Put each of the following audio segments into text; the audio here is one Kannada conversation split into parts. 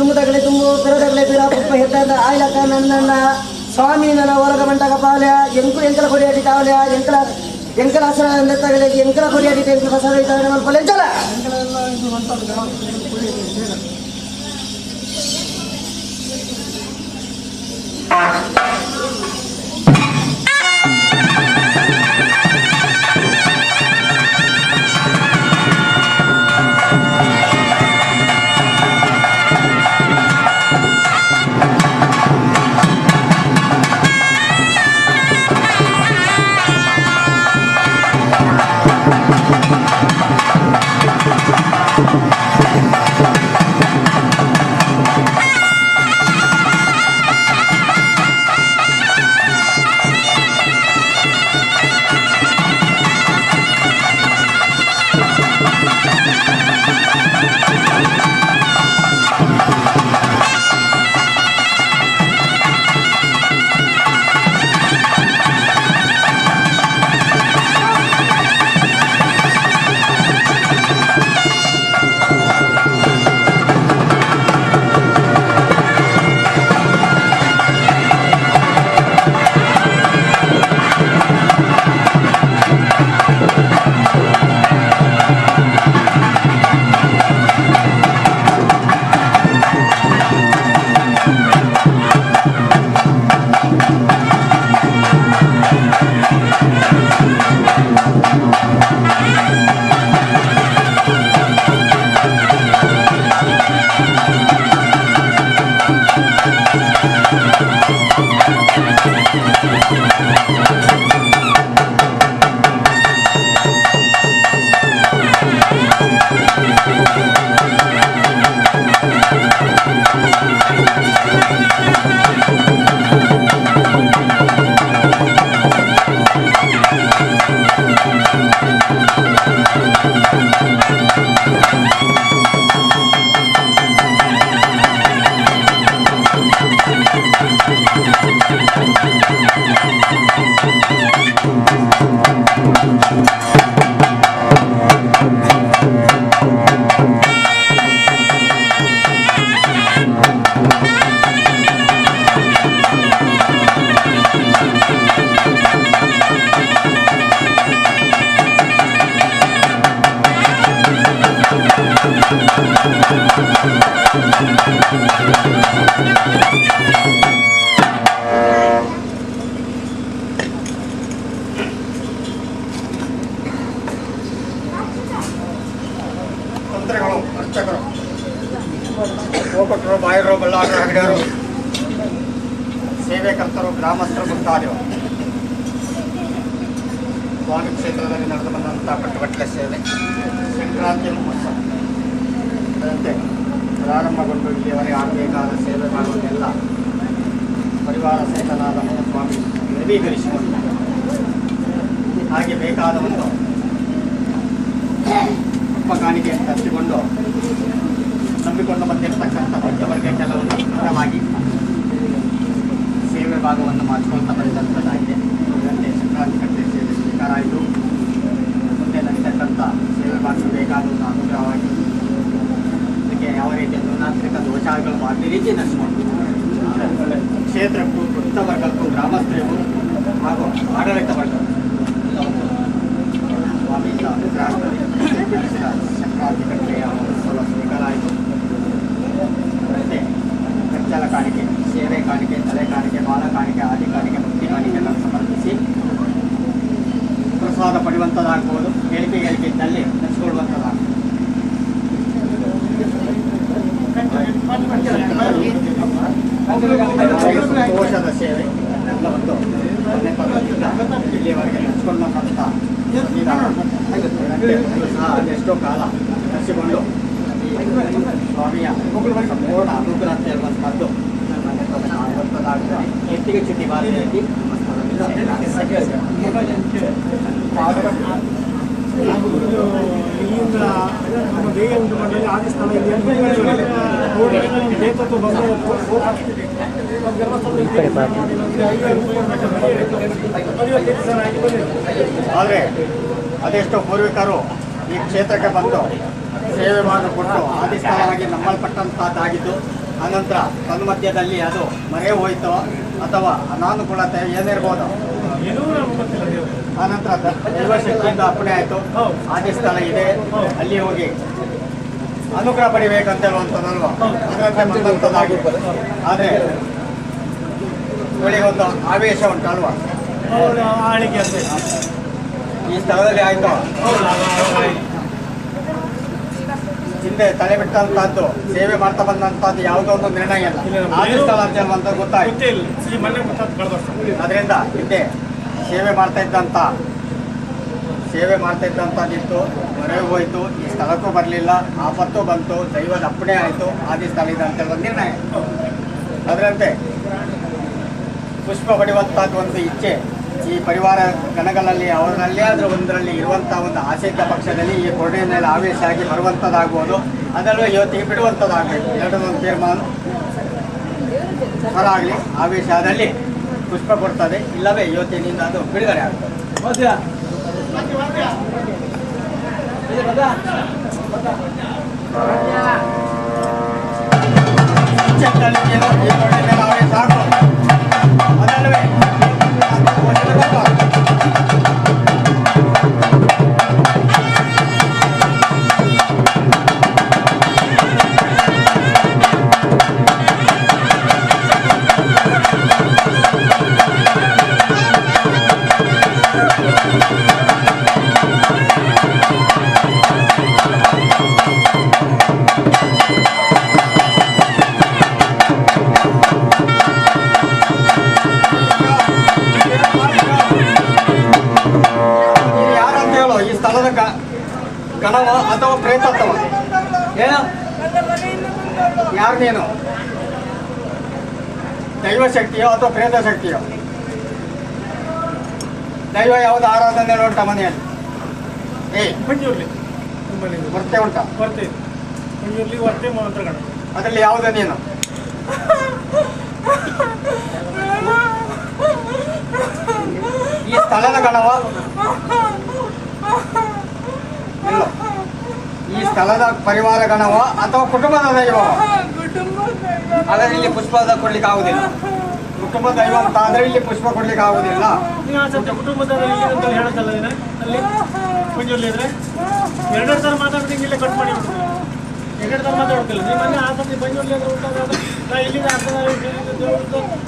ತುಂಬುದಗಳೆ ತುಂಬು ಪಿರದಗಳೆ ಪಿರ ಪುಪ್ಪ ಹೆದ್ದ ಆಯ್ಲಕ ನನ್ನನ್ನ ಸ್ವಾಮಿ ನನ್ನ ಒಳಗ ಬಂಟಾಗ ಪಾಲ್ಯ ಎಂಕು ಎಂಕಲ ಕೊಡಿಯಾಡಿ ತಾವಲ್ಯ ಎಂಕಲ ಎಂಕಲ ಹಸರ ನೆತ್ತಗಲೆ ಎಂಕಲ ಕೊಡಿಯಾಡಿ ಎಂಕಲ ಹಸರ ಇದ್ದಾವೆ ನಮ್ಮ ಪಲೆಂಚಲ ಮಂತ್ರಿಗಳು ನವೀಕರಿಸಿಕೊಂಡು ಹಾಗೆ ಬೇಕಾದ ಒಂದು ಅಪ್ಪ ಕಾಣಿಕೆಯನ್ನು ತರಿಸಿಕೊಂಡು ನಂಬಿಕೊಂಡು ಬಂದಿರತಕ್ಕಂಥ ಬಗ್ಗೆ ಕೆಲವೊಂದು ಸುಂದರವಾಗಿ ಸೇವೆ ಭಾಗವನ್ನು ಮಾಡಿಕೊಳ್ತಾ ಬರೆದಂಥದ್ದಾಗಿದೆ ಇದರಲ್ಲಿ ಸಂಕ್ರಾಂತಿ ಕಟ್ಟೆ ಸೇವೆ ಸ್ವೀಕಾರ ಆಯಿತು. ಮುಂದೆ ನಡೀತಕ್ಕಂಥ ಸೇವೆ ಭಾಗ ಒಂದು ಅನುಗ್ರಹವಾಗಿ ಇದಕ್ಕೆ ಯಾವ ರೀತಿಯ ಋಣಾತ್ಮಕ ದೋಷಗಳು ಮಾಡಲಿ ರೀತಿ ನಡೆಸಿಕೊಂಡು ಕ್ಷೇತ್ರಕ್ಕೂ ವೃತ್ತವರ್ಗಕ್ಕೂ ಗ್ರಾಮಸ್ಥರಿಗೂ ಹಾಗೂ ಆಡಳಿತ ವರ್ಗ ಸ್ವಾಮಿಯಿಂದ ಅನುಗ್ರಹದಲ್ಲಿ ಶಕ್ರಾಂತಿ ಕಟ್ಟೆಯ ಮಹೋತ್ಸವ ಸ್ವೀಕಾರ ಆಯಿತು ಮತ್ತೆ ಕಚ್ಚಲ ಕಾಣಿಕೆ ಸೇವೆ ಕಾಣಿಕೆ ತಲೆ ಕಾಣಿಕೆ ಬಾಲ ಕಾಣಿಕೆ ಆದಿ ಕಾಣಿಕೆ ಭಕ್ತಿ ಕಾಣಿಕೆಯನ್ನು ಸಮರ್ಪಿಸಿ ಪ್ರಸಾದ ಪಡೆಯುವಂಥದ್ದಾಗ್ಬೋದು ಹೇಳಿಕೆ ಹೇಳಿಕೆ ಇದ್ದಲ್ಲಿ ನೆನೆಸ್ಕೊಳ್ಳುವಂಥದ್ದಾಗ್ಬೋದು ಸಂತೋಷದ ಸೇವೆ ಎಲ್ಲ ಒಂದು ಒಂದನೇ ಪದದಿಂದ ಇಲ್ಲಿಯವರೆಗೆ ನಡೆಸ್ಕೊಂಡಂಥ ಸಂವಿಧಾನ ಇದನ್ನು ಸಹ ಅದೆಷ್ಟೋ ಕಾಲ ನಡೆಸಿಕೊಂಡು ಸ್ವಾಮಿಯ ಸಂಪೂರ್ಣ ಅನುಗ್ರಹ ಇರುವಂಥದ್ದು ಎತ್ತಿಗೆ ಚುಟ್ಟಿ ಬಾರಿಯಲ್ಲಿ ನಮ್ಮ ಉಂಟು ಮಾಡಲಿ ಆದಿ ಸ್ಥಳ ಇದೆ. ನೇತೃತ್ವ ಬಂದು ಆದರೆ ಅದೆಷ್ಟೋ ಪೂರ್ವಿಕರು ಈ ಕ್ಷೇತ್ರಕ್ಕೆ ಬಂದು ಸೇವೆ ಮಾಡಿಕೊಟ್ಟು ಆದಿಸ್ಥಳವಾಗಿ ನಂಬಲ್ಪಟ್ಟಂತಹದ್ದಾಗಿದ್ದು ಆನಂತರ ತನ್ಮಧ್ಯದಲ್ಲಿ ಅದು ಮರೆ ಹೋಯ್ತೋ ಅಥವಾ ಅನಾನುಕೂಲತೆ ಏನಿರ್ಬೋದು? ಆನಂತರ ದೈವಶಕ್ತಿಯಿಂದ ಅಪ್ಪಣೆ ಆಯಿತು. ಆದಿ ಸ್ಥಳ ಇದೆ. ಅಲ್ಲಿ ಹೋಗಿ ಅನುಗ್ರಹ ಪಡಿಬೇಕಂತ ಹೇಳುವಂಥದ್ದಲ್ವಾ ಅದರಂತೆ ಆದರೆ ಆದರೆ ಒಂದು ಆವೇಶ ಉಂಟಲ್ವಾ. ಈ ಸ್ಥಳದಲ್ಲಿ ಆಯಿತು. ಹೌದು ತಲೆ ಬಿಟ್ಟಂತಹದ್ದು ಸೇವೆ ಮಾಡ್ತಾ ಬಂದಂತಹದ್ದು ಯಾವುದೋ ಒಂದು ನಿರ್ಣಯ ಇಲ್ಲ, ಆದಿ ಸ್ಥಳ ಅಂತ ಹೇಳುವಂತ ಗೊತ್ತಾಯ್ತು. ಅದರಿಂದ ಹಿಂದೆ ಸೇವೆ ಮಾಡ್ತಾ ಇದ್ದಂಥ ಸೇವೆ ಮಾಡ್ತಾ ಇದ್ದಂಥದ್ದಿತ್ತು ಹೊರೆ ಹೋಯಿತು. ಈ ಸ್ಥಳಕ್ಕೂ ಬರಲಿಲ್ಲ. ಆಪತ್ತು ಬಂತು. ದೈವದ ಅಪ್ಪಣೆ ಆಯಿತು. ಆದಿ ಸ್ಥಳ ಇದೆ ಅಂತ ಹೇಳಿದ ನಿರ್ಣಯ. ಅದರಂತೆ ಪುಷ್ಪ ಪಡೆಯುವಂಥದ್ದು ಒಂದು ಇಚ್ಛೆ ಈ ಪರಿವಾರ ಗಣಗಳಲ್ಲಿ, ಅವರಲ್ಲೇ ಆದರೂ ಒಂದರಲ್ಲಿ ಇರುವಂಥ ಒಂದು ಆಸೆಯ ಪಕ್ಷದಲ್ಲಿ ಈ ಕೊರಡೆ ಮೇಲೆ ಆವೇಶ ಆಗಿ ಬರುವಂಥದ್ದಾಗ್ಬೋದು ಅದರಲ್ಲೂ ಇವತ್ತಿಗೆ ಬಿಡುವಂಥದ್ದಾಗಬೇಕು ಎರಡನ್ನೊಂದು ತೀರ್ಮಾನ. ಆಗಲಿ. ಆವೇಶ ಆದಲ್ಲಿ ಪುಷ್ಪ ಕೊಡ್ತದೆ. ಇಲ್ಲವೇ ಇವತ್ತಿನಿಂದ ಅದು ಬಿಡುಗಡೆ ಆಗ್ತದೆ. ಚೆಕ್ಕಲ್ಲಿ ಏನೋ ನೀನು ದೈವ ಶಕ್ತಿಯೋ ಅಥವಾ ಪ್ರೇತ ಶಕ್ತಿಯೋ? ದೈವ ಯಾವುದು ಆರಾಧನೆ ಉಂಟ ಮನೆಯಲ್ಲಿ? ಏ ಮಂಜೂರ್ಲಿ ಬರ್ತೆ ಉಂಟ? ವರ್ತೆ ಇದೆ. ಮಂಜೂರ್ಲಿ ವರ್ತೆ ಅದರಲ್ಲಿ ಯಾವುದು ನೀನು? ಈ ಸ್ಥಳದ ಗಣವ ಈ ಸ್ಥಳದ ಪರಿವಾರ ಗಣವ ಅಥವಾ ಕುಟುಂಬದ ದೈವವ? ಹಾಗಾದ್ರೆ ಇಲ್ಲಿ ಪುಷ್ಪದ ಕೊಡ್ಲಿಕ್ಕೆ ಆಗುದಿಲ್ಲ. ಕುಟುಂಬ ದೈವ ಅಂತ ಆದ್ರೆ ಇಲ್ಲಿ ಪುಷ್ಪ ಕೊಡ್ಲಿಕ್ಕೆ ಆಗುದಿಲ್ಲ. ಕುಟುಂಬದ ಅಂತ ಹೇಳೋದಲ್ಲ ಅಲ್ಲಿ ಮಂಜೂರ್ಲಿ ಇದ್ರೆ? ಎರಡೆರಡು ಥರ ಮಾತಾಡ್ತೀನಿ ಇಲ್ಲೇ ಕಟ್ ಮಾಡಿ ಎರಡೆರಡು ಥರ ಮಾತಾಡ್ತಿಲ್ಲ. ನೀವು ಮೊನ್ನೆ ಆ ಸತಿ ಮಂಜೂರ್ಲಿ ಅಂದ್ರೆ ಉಂಟಾಗ ನಾ ಇಲ್ಲಿಂದ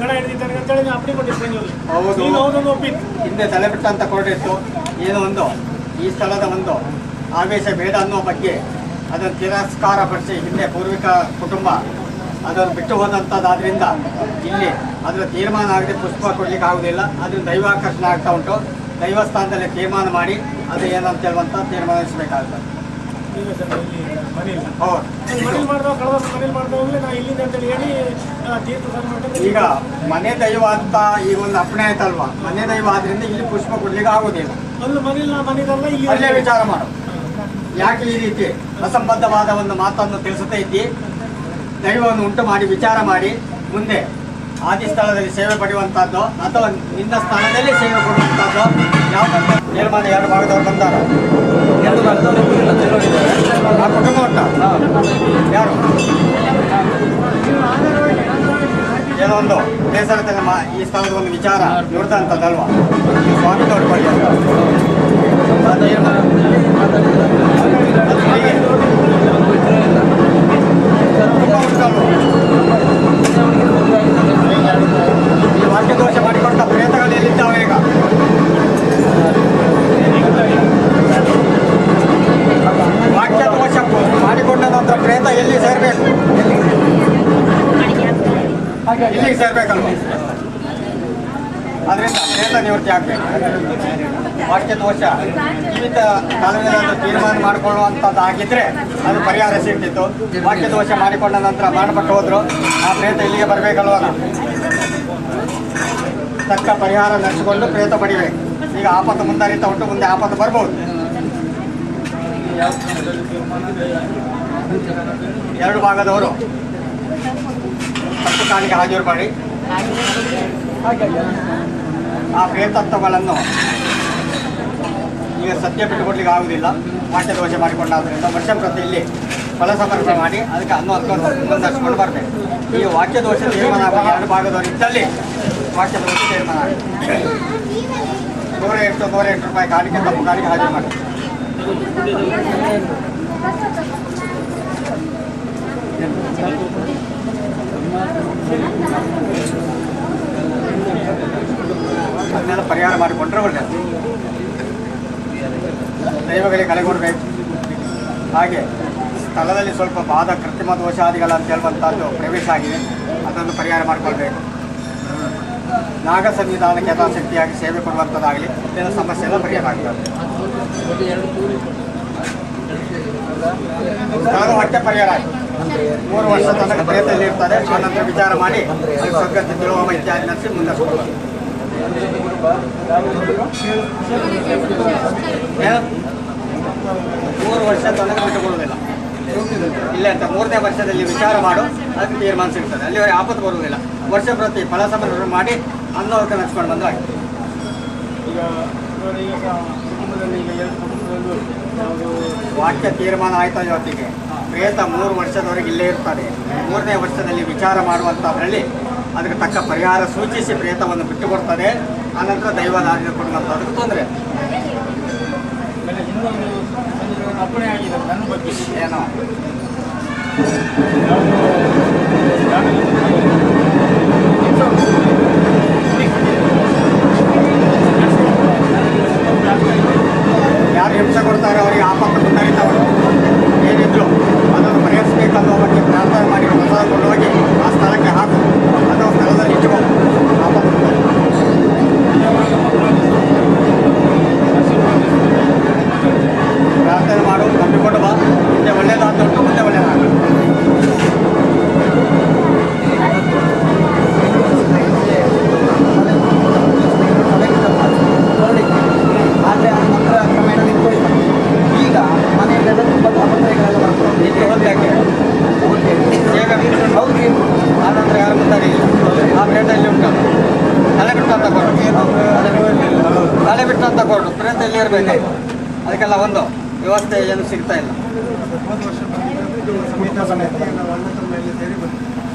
ಗಣ ಹಿಡಿದಿದ್ದಾನೆ ಅಂತೇಳಿ ನೀವು ಅಪ್ಪಣೆ ಕೊಟ್ಟಿದ್ದು ಮಂಜೂರ್ಲಿ ಹೌದು. ನೀನು ಹೌದೊಂದು ಒಪ್ಪಿತ್ತು ಹಿಂದೆ ತಲೆಬಿಟ್ಟಂತ ಕೊಟ್ಟಿತ್ತು ಏನೋ ಒಂದು? ಈ ಸ್ಥಳದ ಒಂದು. ಆವೇಶ ಬೇಡ ಅನ್ನೋ ಬಗ್ಗೆ ಅದನ್ನು ತಿರಸ್ಕಾರ ಪಡಿಸಿ ಹಿಂದೆ ಪೂರ್ವಿಕ ಕುಟುಂಬ ಅದನ್ನು ಬಿಟ್ಟು ಹೋದಂಥದ್ದಾದ್ರಿಂದ ಇಲ್ಲಿ ಅದರ ತೀರ್ಮಾನ ಆಗದೆ ಪುಷ್ಪ ಕೊಡ್ಲಿಕ್ಕೆ ಆಗೋದಿಲ್ಲ ಅದನ್ನು ದೈವಾಕರ್ಷಣೆ ಆಗ್ತಾ ಉಂಟು. ದೈವಸ್ಥಾನದಲ್ಲಿ ತೀರ್ಮಾನ ಮಾಡಿ ಅದು ಏನಂತ ಹೇಳುವಂಥ ತೀರ್ಮಾನಿಸಬೇಕಾಗ್ತದೆ ಈಗ ಮನೆ ದೈವ ಅಂತ ಈ ಒಂದು ಅಪ್ಪಣೆ ಆಯ್ತಲ್ವಾ ಮನೆ ದೈವ ಆದ್ರಿಂದ ಇಲ್ಲಿ ಪುಷ್ಪ ಕೊಡ್ಲಿಕ್ಕೆ ಆಗುದಿಲ್ಲ ವಿಚಾರ ಮಾಡು. ಯಾಕೆ ಈ ರೀತಿ ಅಸಂಬದ್ಧವಾದ ಒಂದು ಮಾತನ್ನು ತಿಳಿಸುತ್ತಾ ಇದ್ದಿ? ದೈವವನ್ನು ಉಂಟು ಮಾಡಿ ವಿಚಾರ ಮಾಡಿ ಮುಂದೆ ಆದಿ ಸ್ಥಳದಲ್ಲಿ ಸೇವೆ ಪಡೆಯುವಂತಹದ್ದು ಅಥವಾ ನಿನ್ನ ಸ್ಥಾನದಲ್ಲಿ ಸೇವೆ ಕೊಡುವಂತಹದ್ದು ಯಾವ ನಿರ್ಮಾಣ ಎರಡು ಭಾಗದವರು ಬಂದಾರ. ಎರಡು ಭಾಗದವರು ಆ ಕುಟುಂಬ ಉಂಟ? ಯಾರು? ಏನೋ ಒಂದು ಬೇಸರದಲ್ಲಿ ಈ ಸ್ಥಳದ ಒಂದು ವಿಚಾರ ನೋಡ್ದಂಥದ್ದಲ್ವಾ ಸ್ವಾಮಿ ನೋಡ್ಕೊಳ್ಳಿ ಅಂತ ಅದು ಏನು? ಅದು ಹೀಗೆ. ತುಂಬ ಉಂಟಲ್ವ? ಈ ವಾಕ್ಯದೋಷ ಮಾಡಿಕೊಟ್ಟ ಪ್ರೇತಗಳು ಎಲ್ಲಿದ್ದಾವೆ ಈಗ ವಾಕ್ಯದೋಷ ಮಾಡಿಕೊಂಡ ನಂತರ ಪ್ರೇತ ಎಲ್ಲಿ ಸೇರಬೇಕು ಇಲ್ಲಿಗೆ ಸೇರ್ಬೇಕಲ್ವ ಅದರಿಂದ ಪ್ರೇತ ನಿವೃತ್ತಿ ಆಗ್ಬೇಕು ವಾಕ್ಯ ದೋಷ ಜೀವಿತ ಕಾಲದಲ್ಲಿ ತೀರ್ಮಾನ ಮಾಡಿಕೊಳ್ಳುವಂಥದ್ದು ಆಗಿದ್ರೆ ಅದು ಪರಿಹಾರ ಸಿಗ್ತಿತ್ತು. ವಾಕ್ಯ ದೋಷ ಮಾಡಿಕೊಂಡ ನಂತರ ಮಾಡಿಬಿಟ್ಟು ಹೋದ್ರು. ಆ ಪ್ರೇತ ಇಲ್ಲಿಗೆ ಬರಬೇಕಲ್ವ ತಕ್ಕ ಪರಿಹಾರ ನಡೆಸಿಕೊಂಡು ಪ್ರೇತ ಪಡಿಬೇಕು ಈಗ ಆಪತ್ತು ಮುಂದಾರಿತ ಉಂಟು, ಮುಂದೆ ಆಪತ್ತು ಬರ್ಬೋದು. ಎರಡು ಭಾಗದವರು. ತಪ್ಪು ಕಾಣಿಕೆ ಹಾಜರು ಮಾಡಿ. ಆ ಪ್ರೇತತ್ವಗಳನ್ನು ಈಗ ಸತ್ಯ ಬಿಟ್ಟುಕೊಡ್ಲಿಕ್ಕೆ ಆಗುದಿಲ್ಲ. ವಾಕ್ಯ ದೋಷ ಮಾಡಿಕೊಂಡಾದ್ರಿಂದ ವರ್ಷ ಪ್ರತಿ ಇಲ್ಲಿ ಫಲ ಸಮರ್ಪಣೆ ಮಾಡಿ ಅದಕ್ಕೆ ಅನ್ನು ಹೊತ್ಕೊಂಡು ನಡೆಸ್ಕೊಂಡು ಬರ್ತೇವೆ ಈ ವಾಕ್ಯ ದೋಷ ತೀರ್ಮಾನ ಆಗುವಾಗ ಎರಡು ಭಾಗದವರು ಇದ್ದಲ್ಲಿ ವಾಕ್ಯ ದೋಷ ತೀರ್ಮಾನ ನೂರ ಎಂಟು ನೂರ ಎಂಟು ರೂಪಾಯಿ ಕಾಣಿಕೆ ತಮ್ಮ ಕಾಣಿಕೆ ಹಾಜರು ಮಾಡಿ. ಅದನ್ನೆಲ್ಲ ಪರಿಹಾರ ಮಾಡಿಕೊಂಡ್ರೆ ಒಳ್ಳೆಯದು ದೈವಗಳಿಗೆ ಕಲೆಗೊಡಬೇಕು ಹಾಗೆ ಸ್ಥಳದಲ್ಲಿ ಸ್ವಲ್ಪ ಬಾಧ, ಕೃತ್ರಿಮ ದೋಷಾದಿಗಳ ಅಂತ ಹೇಳುವಂಥದ್ದು ಪ್ರವೇಶ ಆಗಿದೆ. ಅದನ್ನು ಪರಿಹಾರ ಮಾಡಿಕೊಳ್ಬೇಕು. ನಾಗ ಸಂವಿಧಾನಕ್ಕೆ ಯಥಾಶಕ್ತಿಯಾಗಿ ಸೇವೆ ಕೊಡುವಂಥದ್ದಾಗಲಿ, ಇದರ ಸಮಸ್ಯೆ ಎಲ್ಲ ಪರಿಹಾರ ಆಗ್ತದೆ. ನಾನು ಹೊಟ್ಟೆ ಪರಿಹಾರ ಆಗಿದೆ ಮೂರು ವರ್ಷ ತನಕ ಪ್ರಯತ್ನದಲ್ಲಿ ಇರ್ತಾರೆ. ಆನಂತರ ವಿಚಾರ ಮಾಡಿ ಸದ್ಗತಿ ತಿಳುವ ಇತ್ಯಾದಿ ನಡೆಸಿ ಮುಂದೆ? ಮೂರು ವರ್ಷ ತೊಂದರೆ ಬಿಟ್ಟುಕೊಳ್ಳುವುದಿಲ್ಲ ಇಲ್ಲ ಅಂತ ಮೂರನೇ ವರ್ಷದಲ್ಲಿ ವಿಚಾರ ಮಾಡು ಅದಕ್ಕೆ ತೀರ್ಮಾನ ಸಿಗ್ತದೆ. ಅಲ್ಲಿವರೆಗೆ ಆಪತ್ತು ಬರುವುದಿಲ್ಲ. ವರ್ಷ ಪ್ರತಿ ಫಲ ಮಾಡಿ ಅನ್ನೋದಕ್ಕೆ ನಡ್ಸ್ಕೊಂಡು ಬಂದು ಆಯ್ತು. ಈಗ ವಾಕ್ಯ ತೀರ್ಮಾನ ಆಯ್ತಾ ಇವತ್ತಿಗೆ? ಪ್ರೇತ ಮೂರು ವರ್ಷದವರೆಗೆ ಇಲ್ಲೇ ಇರ್ತಾರೆ ಮೂರನೇ ವರ್ಷದಲ್ಲಿ ವಿಚಾರ ಮಾಡುವಂಥದ್ರಲ್ಲಿ ಅದಕ್ಕೆ ತಕ್ಕ ಪರಿಹಾರ ಸೂಚಿಸಿ ಪ್ರೇತವನ್ನು ಬಿಟ್ಟು ಕೊಡ್ತದೆ. ಆನಂತರ ದೈವದಾರ್ಯ ಕೊಡುವಂಥದ್ದು ತೊಂದರೆ. ಇನ್ನೊಂದು ಅಪ್ಪಣೆ ಆಗಿದೆ. ನನ್ನ ಬಗ್ಗೆ ಏನೋ. ಯಾರು ಹಿಂಸೆ ಕೊಡ್ತಾರೆ? ಅವರಿಗೆ ಆಪತ್ತು ಮುಂದಾಗಿದ್ದವರು ಏನಿದ್ರು. ಇದೆ ಅದಕ್ಕೆಲ್ಲ ಒಂದು ವ್ಯವಸ್ಥೆ ಏನು ಸಿಗ್ತಾ ಇಲ್ಲ.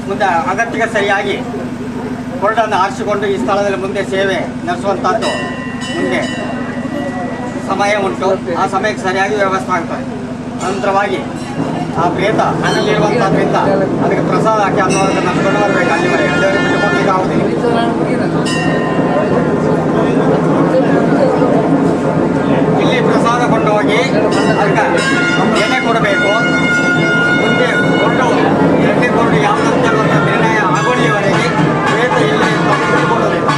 ಮುಂದೆ ಅಗತ್ಯಕ್ಕೆ ಸರಿಯಾಗಿ ಕೊರಡನ್ನು ಆರಿಸಿಕೊಂಡು ಈ ಸ್ಥಳದಲ್ಲಿ ಮುಂದೆ ಸೇವೆ ನಡೆಸುವಂಥದ್ದು ಮುಂದೆ ಸಮಯ ಉಂಟು. ಆ ಸಮಯಕ್ಕೆ ಸರಿಯಾಗಿ ವ್ಯವಸ್ಥೆ ಆಗ್ತದೆ. ಅನಂತರವಾಗಿ ಆ ಪ್ರೇತ ಹಣ್ಣಲ್ಲಿರುವಂಥದ್ರಿಂದ ಅದಕ್ಕೆ ಪ್ರಸಾದ ಹಾಕಿ ಅನ್ನೋದಕ್ಕೆ ನಡ್ಕೊಂಡು ಬರಬೇಕು. ಅಲ್ಲಿವರೆಗೆ. ಅಲ್ಲಿವರೆಗೆ ಬಿಟ್ಟುಕೊಡ್ಲಿಕ್ಕೆ ಆಗುದಿಲ್ಲ ಇಲ್ಲಿ ಪ್ರಸಾದ ಕೊಂಡು ಹೋಗಿ ಎಣ್ಣೆ ಕೊಡಬೇಕು. ಮುಂದೆ ಕೊಟ್ಟು ಎಣ್ಣೆ ಕೊಂಡು ಯಾವುದಂತ ನಿರ್ಣಯ ಆಗೋಳಿಯವರೆಗೆ ವೇದ ಕೊಡಬೇಕು